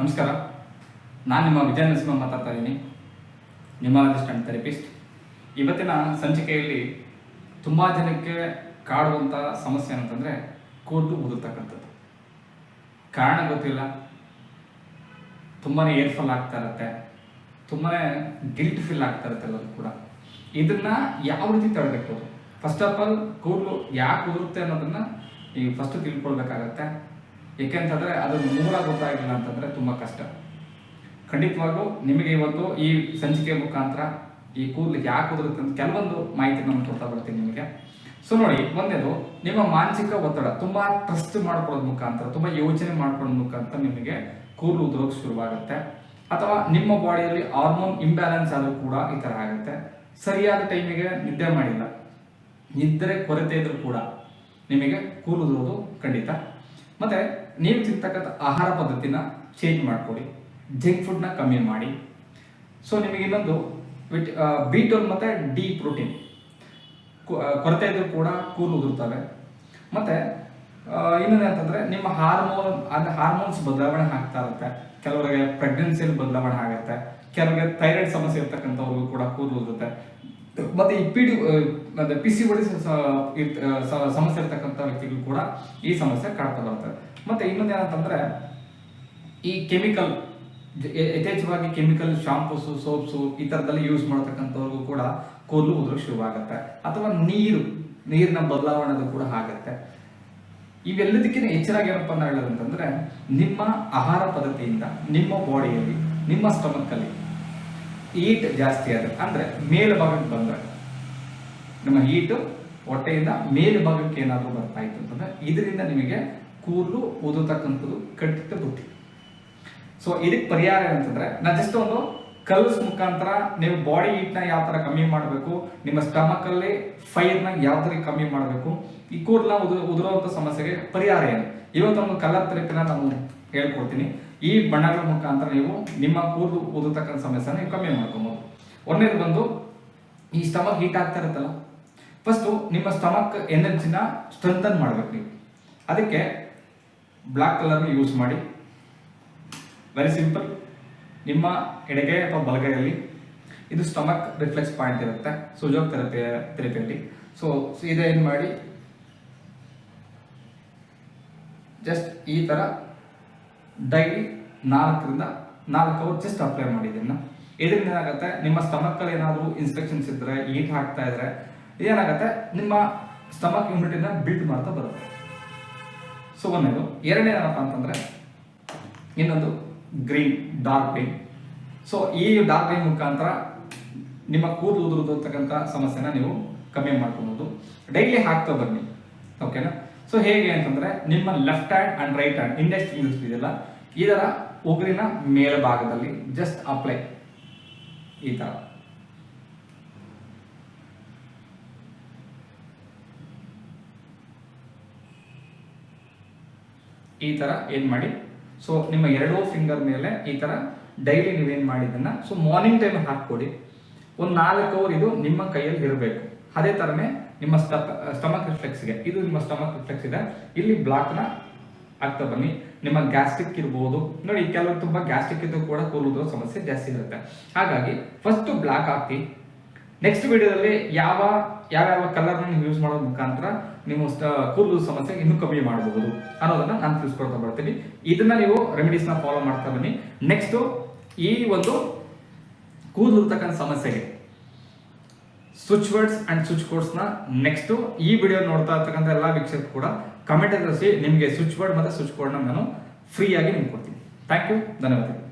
ನಮಸ್ಕಾರ. ನಾನು ನಿಮ್ಮ ವಿಜಯ ನರಸಿಂಹ ಮಾತಾಡ್ತಾ ಇದ್ದೀನಿ ನಿಮ್ಮ ಅಸಿಸ್ಟೆಂಟ್ ಥೆರಪಿಸ್ಟ್. ಇವತ್ತಿನ ಸಂಚಿಕೆಯಲ್ಲಿ ತುಂಬ ಜನಕ್ಕೆ ಕಾಡುವಂಥ ಸಮಸ್ಯೆ ಅಂತಂದರೆ ಕೂದಲು ಉದುರ್ತಕ್ಕಂಥದ್ದು. ಕಾರಣ ಗೊತ್ತಿಲ್ಲ. ತುಂಬಾ ಏರ್ಫಾಲ್ ಆಗ್ತಾ ಇರುತ್ತೆ. ತುಂಬಾ ಗಿಲ್ಟ್ ಫೀಲ್ ಆಗ್ತಾ ಇರುತ್ತೆ ಎಲ್ಲರೂ ಕೂಡ. ಇದನ್ನ ಯಾವ ರೀತಿ ತಡೆಗಟ್ಟೋದು ಫಸ್ಟ್ ಆಫ್ ಆಲ್ ಕೂದಲು ಯಾಕೆ ಉದುರುತ್ತೆ ಅನ್ನೋದನ್ನ ನೀವು ಫಸ್ಟ್ ತಿಳ್ಕೊಳ್ಬೇಕಾಗತ್ತೆ. ಏಕೆಂತಂದ್ರೆ ಅದು ಮೂಲ ಗೊತ್ತಾಗಿಲ್ಲ ಅಂತಂದ್ರೆ ತುಂಬಾ ಕಷ್ಟ. ಖಂಡಿತವಾಗೂ ನಿಮಗೆ ಇವತ್ತು ಈ ಸಂಚಿಕೆ ಮುಖಾಂತರ ಈ ಕೂದಲು ಯಾಕೆ ಉದುರುತ್ತೆ ಅಂತ ಕೆಲವೊಂದು ಮಾಹಿತಿ ನಾನು ಕೊಡ್ತಾ ಬರ್ತೀನಿ ನಿಮಗೆ. ಸೊ ನೋಡಿ, ಒಂದೇದು, ನಿಮ್ಮ ಮಾನಸಿಕ ಒತ್ತಡ ತುಂಬಾ ಟ್ರಸ್ಟ್ ಮಾಡ್ಕೊಳ್ಳೋದ್ ಮುಖಾಂತರ, ತುಂಬಾ ಯೋಚನೆ ಮಾಡ್ಕೊಳ್ಳೋದ್ ಮುಖಾಂತರ ನಿಮಗೆ ಕೂದಲು ಉದುರೋಕ್ ಶುರುವಾಗುತ್ತೆ. ಅಥವಾ ನಿಮ್ಮ ಬಾಡಿಯಲ್ಲಿ ಹಾರ್ಮೋನ್ ಇಂಬ್ಯಾಲೆನ್ಸ್ ಆದ್ರೂ ಕೂಡ ಈ ತರ ಆಗುತ್ತೆ. ಸರಿಯಾದ ಟೈಮಿಗೆ ನಿದ್ದೆ ಮಾಡಿಲ್ಲ. ನಿದ್ರೆ ಕೊರತೆ ಇದ್ರೂ ಕೂಡ ನಿಮಗೆ ಕೂದಲು ಉದುರೋದು ಖಂಡಿತ. ಮತ್ತೆ ನೀವು ತಿಂತಕ್ಕಂಥ ಆಹಾರ ಪದ್ಧತಿನ ಚೇಂಜ್ ಮಾಡಿಕೊಡಿ ಜಂಕ್ ಫುಡ್ನ ಕಮ್ಮಿ ಮಾಡಿ. ಸೊ ನಿಮಗೆ ಇನ್ನೊಂದು ವಿಟ್ ಬಿ ಟ್ವೆಲ್ ಮತ್ತು ಡಿ ಪ್ರೋಟೀನ್ ಕೊರತೆ ಇದ್ರೂ ಕೂಡ ಕೂದಲು ಉದುರ್ತವೆ. ಮತ್ತು ಅಂತಂದರೆ ನಿಮ್ಮ ಹಾರ್ಮೋನ್ ಅಂದರೆ ಹಾರ್ಮೋನ್ಸ್ ಬದಲಾವಣೆ ಆಗ್ತಾ ಇರುತ್ತೆ. ಕೆಲವರಿಗೆ ಪ್ರೆಗ್ನೆನ್ಸಿಯಲ್ಲಿ ಬದಲಾವಣೆ ಆಗುತ್ತೆ. ಕೆಲವರಿಗೆ ಥೈರಾಯ್ಡ್ ಸಮಸ್ಯೆ ಇರ್ತಕ್ಕಂಥವ್ರಿಗೂ ಕೂಡ ಕೂದಲು ಉದುರುತ್ತೆ. ಮತ್ತೆ ಈ ಪಿ ಡಿ ಮತ್ತೆ ಪಿ ಸಿ ಒಡಿ ಸಮಸ್ಯೆ ಇರ್ತಕ್ಕಂಥ ವ್ಯಕ್ತಿಗಳು ಕೂಡ ಈ ಸಮಸ್ಯೆ ಕಾಡ್ತಾ ಬರ್ತದೆ ಮತ್ತೆ ಇನ್ನೊಂದು ಏನಂತಂದ್ರೆ, ಈ ಕೆಮಿಕಲ್ ಯಥೇಚ್ಛವಾಗಿ ಕೆಮಿಕಲ್ ಶಾಂಪೂಸು ಸೋಪ್ಸು ಈ ಥರದಲ್ಲಿ ಯೂಸ್ ಮಾಡ್ತಕ್ಕಂಥವ್ರಿಗೂ ಕೂಡ ಕೂದಲು ಉದುರು ಶುರುವಾಗುತ್ತೆ. ಅಥವಾ ನೀರು, ನೀರಿನ ಬದಲಾವಣೆ ಕೂಡ ಆಗುತ್ತೆ. ಇವೆಲ್ಲದಕ್ಕಿಂತ ಹೆಚ್ಚಿನಾಗಿ ಏನಪ್ಪ ಅಂತ ಹೇಳೋದಂತಂದ್ರೆ ನಿಮ್ಮ ಆಹಾರ ಪದ್ಧತಿಯಿಂದ, ನಿಮ್ಮ ಬಾಡಿಯಲ್ಲಿ ನಿಮ್ಮ ಸ್ಟಮಕ್ಕಲ್ಲಿ ಹೀಟ್ ಜಾಸ್ತಿ ಆದ್ರೆ, ಅಂದ್ರೆ ಮೇಲ್ಭಾಗಕ್ಕೆ ಬಂದ್ರೆ, ನಮ್ಮ ಈಟು ಹೊಟ್ಟೆಯಿಂದ ಮೇಲ್ಭಾಗಕ್ಕೆ ಏನಾದರೂ ಬರ್ತಾ ಇತ್ತು ಅಂತಂದ್ರೆ, ಇದರಿಂದ ನಿಮಗೆ ಕೂದಲು ಓದತಕ್ಕಂಥದ್ದು ಖಂಡಿತ ಬುದ್ಧಿ. ಸೊ ಇದಕ್ಕೆ ಪರಿಹಾರ ಏನಂತಂದ್ರೆ ನಾ ಜಸ್ಟ್ ಒಂದು ಕಲ್ಸ್ ಮುಖಾಂತರ ನೀವು ಬಾಡಿ ಹೀಟ್ನ ಯಾವ ತರ ಕಮ್ಮಿ ಮಾಡಬೇಕು, ನಿಮ್ಮ ಸ್ಟಮಕ್ ಅಲ್ಲಿ ಫೈರ್ನ ಯಾವ ತರ ಕಮ್ಮಿ ಮಾಡಬೇಕು, ಈ ಕೂದಲ ಉದು ಉದುರುವಂತ ಸಮಸ್ಯೆಗೆ ಪರಿಹಾರ ಏನು? ಇವತ್ತೊಂದು ಕಲರ್ ತರಿಪಿನ ನಾನು ಹೇಳ್ಕೊಡ್ತೀನಿ. ಈ ಬಣ್ಣಗಳ ಮುಖಾಂತರ ನೀವು ನಿಮ್ಮ ಕೂದಲು ಉದುರ್ತಕ್ಕಂಥ ಸಮಸ್ಯೆನ ನೀವು ಕಮ್ಮಿ ಮಾಡ್ಕೊಬೋದು. ಒಂದೇದು ಬಂದು ಈ ಸ್ಟಮಕ್ ಹೀಟ್ ಆಗ್ತಾ ಇರುತ್ತಲ್ಲ ಫಸ್ಟು ನಿಮ್ಮ ಸ್ಟಮಕ್ ಎನರ್ಜಿನ ಸ್ಟ್ರೆಂಥನ್ ಮಾಡ್ಬೇಕು ನೀವು. ಅದಕ್ಕೆ ಬ್ಲ್ಯಾಕ್ ಕಲರ್ನ ಯೂಸ್ ಮಾಡಿ. ವೆರಿ ಸಿಂಪಲ್ ನಿಮ್ಮ ಎಡಗೈ ಅಥವಾ ಬಲಗೈಯಲ್ಲಿ ಇದು ಸ್ಟಮಕ್ ರಿಫ್ಲೆಕ್ಸ್ ಪಾಯಿಂಟ್ ಇರುತ್ತೆ. ಸುಜೋಗ್ ಥೆರಪಿ ಥೆರಪಿಯಲ್ಲಿ ಸೊ ಇದೇನು ಮಾಡಿ? ಜಸ್ಟ್ ಈ ಥರ ಡೈಲಿ ನಾಲ್ಕರಿಂದ ನಾಲ್ಕು ಅವರ್ ಜಸ್ಟ್ ಅಪ್ಲೈ ಮಾಡಿದ್ದೀನಿ ಇದರಿಂದ ಏನಾಗುತ್ತೆ, ನಿಮ್ಮ ಸ್ಟಮಕ್ಕಲ್ಲಿ ಏನಾದರೂ ಇನ್ಸ್ಪೆಕ್ಷನ್ಸ್ ಇದ್ದರೆ ಈಟ್ ಹಾಕ್ತಾ ಇದ್ರೆ, ಏನಾಗುತ್ತೆ, ನಿಮ್ಮ ಸ್ಟಮಕ್ ಇಮ್ಯುನಿಟಿನ ಬಿಲ್ಡ್ ಮಾಡ್ತಾ ಬರುತ್ತೆ. ಸೊ ಒಂದೇದು. ಎರಡನೇ ಏನಪ್ಪ ಅಂತಂದ್ರೆ, ಇನ್ನೊಂದು ಗ್ರೀನ್ ಡಾರ್ಕ್ ಗ್ರೀನ್ ಸೊ ಈ ಡಾರ್ಕ್ ಗ್ರೀನ್ ಮುಖಾಂತರ ನಿಮ್ಮ ಕೂದಲು ಉದುರುತಕ್ಕಂಥ ಸಮಸ್ಯೆನ ನೀವು ಕಮ್ಮಿ ಮಾಡ್ಕೊಬೋದು. ಡೈಲಿ ಹಾಕ್ತಾ ಬನ್ನಿ. ಓಕೆನಾ ಸೊ ಹೇಗೆ ಅಂತಂದ್ರೆ, ನಿಮ್ಮ left hand and right hand index fingers ಇದೆಯಲ್ಲ ಇದರ ಉಗುರಿನ ಮೇಲ್ಭಾಗದಲ್ಲಿ ಜಸ್ಟ್ ಅಪ್ಲೈ ಈ ತರ. ಈ ತರ ಏನ್ ಮಾಡಿ ಸೊ ನಿಮ್ಮ ಎರಡೂ ಫಿಂಗರ್ ಮೇಲೆ ಈ ತರ ಡೈಲಿ ನೀವೇನ್ ಮಾಡಿದ್ದನ್ನ ಸೊ ಮಾರ್ನಿಂಗ್ ಟೈಮ್ ಹಾಕ್ಕೊಡಿ. ಒಂದು ನಾಲ್ಕು ಅವರ್ ಇದು ನಿಮ್ಮ ಕೈಯಲ್ಲಿ ಇರಬೇಕು. ಅದೇ ತರನೇ ನಿಮ್ಮ ಸ್ಟಮಕ್ ರಿಫ್ಲೆಕ್ಸ್ಗೆ ಇದು ನಿಮ್ಮ ಸ್ಟಮಕ್ ರಿಫ್ಲೆಕ್ಸ್ ಇದೆ. ಇಲ್ಲಿ ಬ್ಲಾಕ್ನ ಆಗ್ತಾ ಬನ್ನಿ. ನಿಮ್ಮ ಗ್ಯಾಸ್ಟ್ರಿಕ್ ಇರ್ಬೋದು. ನೋಡಿ ಕೆಲವರು ತುಂಬಾ ಗ್ಯಾಸ್ಟ್ರಿಕ್ ಇದ್ದು ಕೂಡ ಕೂಲುದ್ರ ಸಮಸ್ಯೆ ಜಾಸ್ತಿ ಇರುತ್ತೆ. ಹಾಗಾಗಿ ಫಸ್ಟ್ ಬ್ಲಾಕ್ ಹಾಕಿ. ನೆಕ್ಸ್ಟ್ ವಿಡಿಯೋದಲ್ಲಿ ಯಾವ, ಯಾವ್ಯಾವ ಕಲರ್ನ ನೀವು ಯೂಸ್ ಮಾಡೋ ಮುಖಾಂತರ ನೀವು ಕೂದಲು ಸಮಸ್ಯೆ ಇನ್ನೂ ಕಮ್ಮಿ ಮಾಡಬಹುದು ಅನ್ನೋದನ್ನ ನಾನು ತಿಳಿಸ್ಕೊಡ್ತಾ ಬರ್ತೀನಿ. ಇದನ್ನ ನೀವು ರೆಮಿಡೀಸ್ನ ಫಾಲೋ ಮಾಡ್ತಾ ಬನ್ನಿ. ನೆಕ್ಸ್ಟ್ ಈ ಒಂದು ಕೂದಲು ಇರ್ತಕ್ಕಂಥ ಸಮಸ್ಯೆಗೆ ಸ್ವಿಚ್ ವರ್ಡ್ಸ್ ಅಂಡ್ ಸ್ವಿಚ್ ಕೋರ್ಸ್ನ ನೆಕ್ಸ್ಟ್ ಈ ವಿಡಿಯೋ ನೋಡ್ತಾ ಇರ್ತಕ್ಕಂಥ ಎಲ್ಲ ವೀಕ್ಷಕರು ಕೂಡ ಕಮೆಂಟ್ ತಿಳಿಸಿ ನಿಮಗೆ ಸ್ವಿಚ್ ವರ್ಡ್ ಮತ್ತು ಸ್ವಿಚ್ ಕೋಡ್ನ ನಾನು ಫ್ರೀಯಾಗಿ ನಿಮ್ಗೆ ಕೊಡ್ತೀನಿ. ಥ್ಯಾಂಕ್ ಯು ಧನ್ಯವಾದಗಳು.